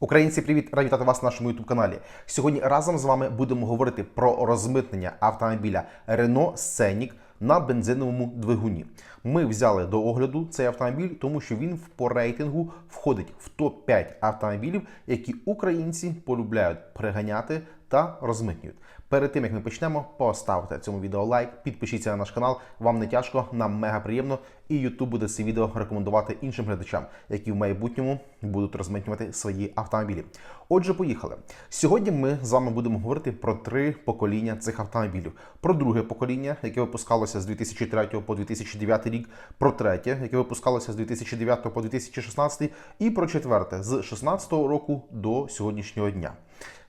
Українці, привіт! Раді вітати вас на нашому youtube каналі. Сьогодні разом з вами будемо говорити про розмитнення автомобіля Renault Scenic на бензиновому двигуні. Ми взяли до огляду цей автомобіль, тому що він по рейтингу входить в топ-5 автомобілів, які українці полюбляють приганяти та розмитнюють. Перед тим як ми почнемо, поставте цьому відео лайк, підпишіться на наш канал. Вам не тяжко, нам мега приємно. І YouTube буде це відео рекомендувати іншим глядачам, які в майбутньому будуть розмитнювати свої автомобілі. Отже, поїхали. Сьогодні ми з вами будемо говорити про три покоління цих автомобілів: про друге покоління, яке випускалося з 2003 по 2009 рік, про третє, яке випускалося з 2009 по 2016, і про четверте з 2016 року до сьогоднішнього дня.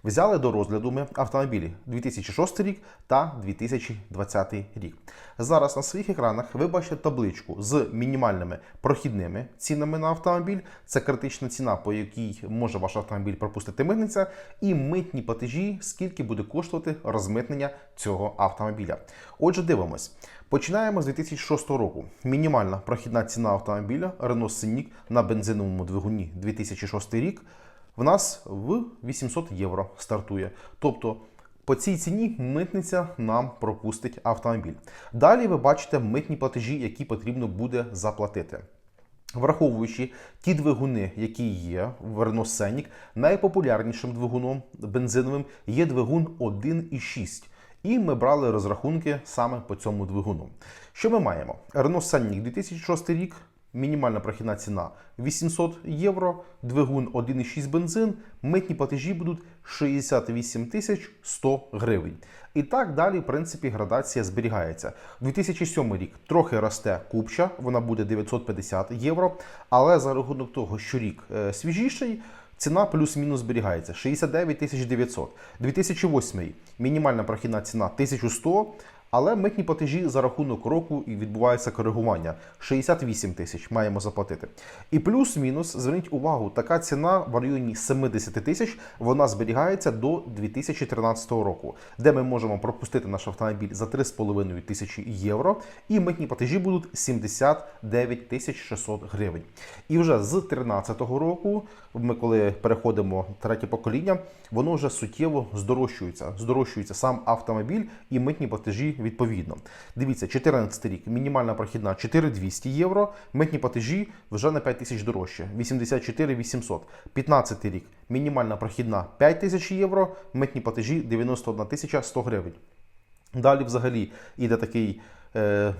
Взяли до розгляду ми автомобілі 2006 рік та 2020 рік. Зараз на своїх екранах ви бачите табличку з мінімальними прохідними цінами на автомобіль. Це критична ціна, по якій може ваш автомобіль пропустити митниця, і митні платежі, скільки буде коштувати розмитнення цього автомобіля. Отже, дивимось. Починаємо з 2006 року. Мінімальна прохідна ціна автомобіля Renault Scenic на бензиновому двигуні 2006 рік в нас в 800 євро стартує. Тобто по цій ціні митниця нам пропустить автомобіль. Далі ви бачите митні платежі, які потрібно буде заплатити. Враховуючи ті двигуни, які є в Renault Scenic, найпопулярнішим двигуном бензиновим є двигун 1,6. І ми брали розрахунки саме по цьому двигуну. Що ми маємо? Renault Scenic 2006 рік, мінімальна прохідна ціна 800 євро, двигун 1,6 бензин, митні платежі будуть 68 тисяч 100 гривень. І так далі, в принципі, градація зберігається. 2007 рік трохи росте купча, вона буде 950 євро, але за рахунок того, що рік е, свіжіший, Ціна плюс-мінус зберігається 69 900. 2008 мінімальна прохідна ціна 1100, але митні платежі за рахунок року і відбувається коригування 68 тисяч маємо заплатити. І плюс-мінус, зверніть увагу, така ціна в районі 70 тисяч вона зберігається до 2013 року, де ми можемо пропустити наш автомобіль за 3,5 тисячі євро, і митні платежі будуть 79 тисяч 600 гривень. І вже з 2013 року, ми коли переходимо третє покоління, воно вже суттєво здорожчується. Здорожчується сам автомобіль і митні платежі відповідно. Дивіться, 14 рік, мінімальна прохідна 4200 євро, митні платежі вже на 5 тисяч дорожче, 84 800. 15 рік, мінімальна прохідна 5 тисяч євро, митні платежі 91 тисяча 100 гривень. Далі взагалі йде такий е,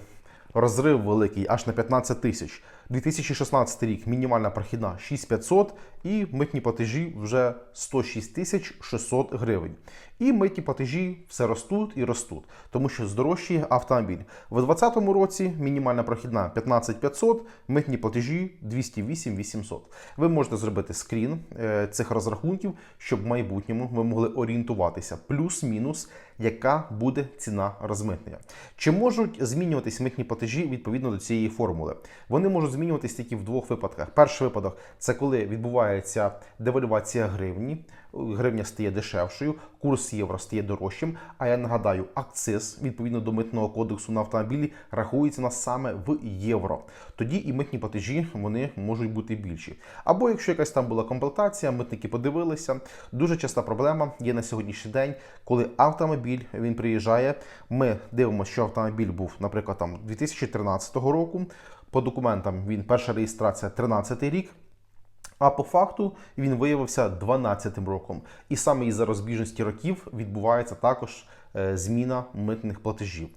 розрив великий, аж на 15 тисяч. 2016 рік мінімальна прохідна 6500 і митні платежі вже 106 тисяч 600 гривень. І митні платежі все ростуть і ростуть, тому що здорожчає автомобіль. В 2020 році мінімальна прохідна 15500, митні платежі 208 800. Ви можете зробити скрін е, цих розрахунків, щоб в майбутньому ви могли орієнтуватися плюс-мінус, яка буде ціна розмитнення. Чи можуть змінюватись митні платежі відповідно до цієї формули? Вони можуть змінюватись тільки в двох випадках. Перший випадок це коли відбувається девальвація гривні, гривня стає дешевшою, курс євро стає дорожчим. А я нагадаю, акциз відповідно до митного кодексу на автомобілі рахується на саме в євро. Тоді і митні платежі вони можуть бути більші. Або якщо якась там була комплектація, митники подивилися. Дуже часта проблема є на сьогоднішній день, коли автомобіль він приїжджає. Ми дивимося, що автомобіль був, наприклад, там 2013 року. По документам він перша реєстрація 13 рік. А по факту він виявився 12-м роком. І саме із-за розбіжності років відбувається також е, зміна митних платежів.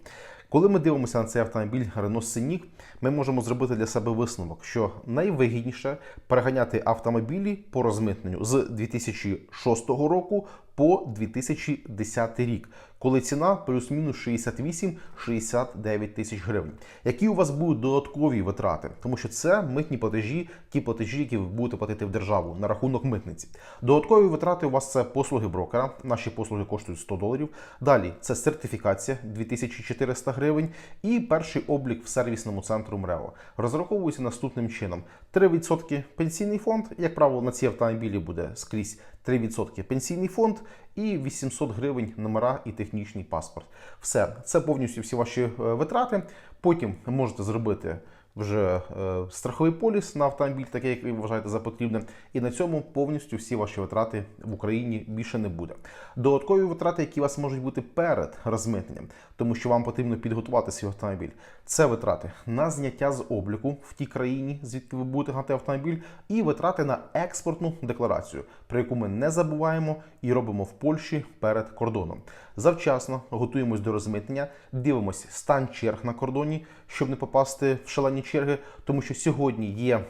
Коли ми дивимося на цей автомобіль Renault Scenic, ми можемо зробити для себе висновок, що найвигідніше переганяти автомобілі по розмитненню з 2006 року по 2010 рік, коли ціна плюс-мінус 68-69 тисяч гривень. Які у вас будуть додаткові витрати? Тому що це митні платежі, ті платежі, які ви будете платити в державу на рахунок митниці. Додаткові витрати у вас це послуги брокера. Наші послуги коштують 100 доларів. Далі це сертифікація 2400 гривень і перший облік в сервісному центру МРЕО. Розраховується наступним чином: 3% пенсійний фонд, як правило, на ці автомобілі буде скрізь 3% пенсійний фонд і 800 гривень номера і технічний паспорт. Все, це повністю всі ваші е, витрати. Потім можете зробити вже е, страховий поліс на автомобіль, такий, як ви вважаєте за потрібне. І на цьому повністю всі ваші витрати в Україні більше не буде. Додаткові витрати, які у вас можуть бути перед розмитненням, тому що вам потрібно підготувати свій автомобіль. Це витрати на зняття з обліку в тій країні, звідки ви будете гнати автомобіль, і витрати на експортну декларацію, про яку ми не забуваємо і робимо в Польщі перед кордоном. Завчасно готуємось до розмитнення, дивимося стан черг на кордоні, щоб не попасти в шалені черги, тому що сьогодні є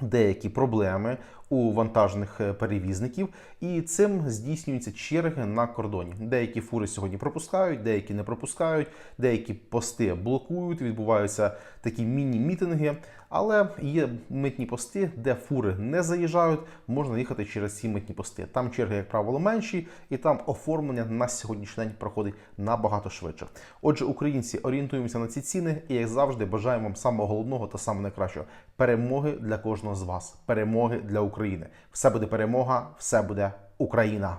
деякі проблеми у вантажних е, перевізників, і цим здійснюються черги на кордоні. Деякі фури сьогодні пропускають, деякі не пропускають, деякі пости блокують, відбуваються такі міні-мітинги. Але є митні пости, де фури не заїжджають, можна їхати через ці митні пости. Там черги, як правило, менші, і там оформлення на сьогоднішній день проходить набагато швидше. Отже, українці орієнтуємося на ці ціни, і як завжди, бажаємо вам самого головного та самого найкращого перемоги для кожного з вас, перемоги для України. Все буде перемога, все буде Україна.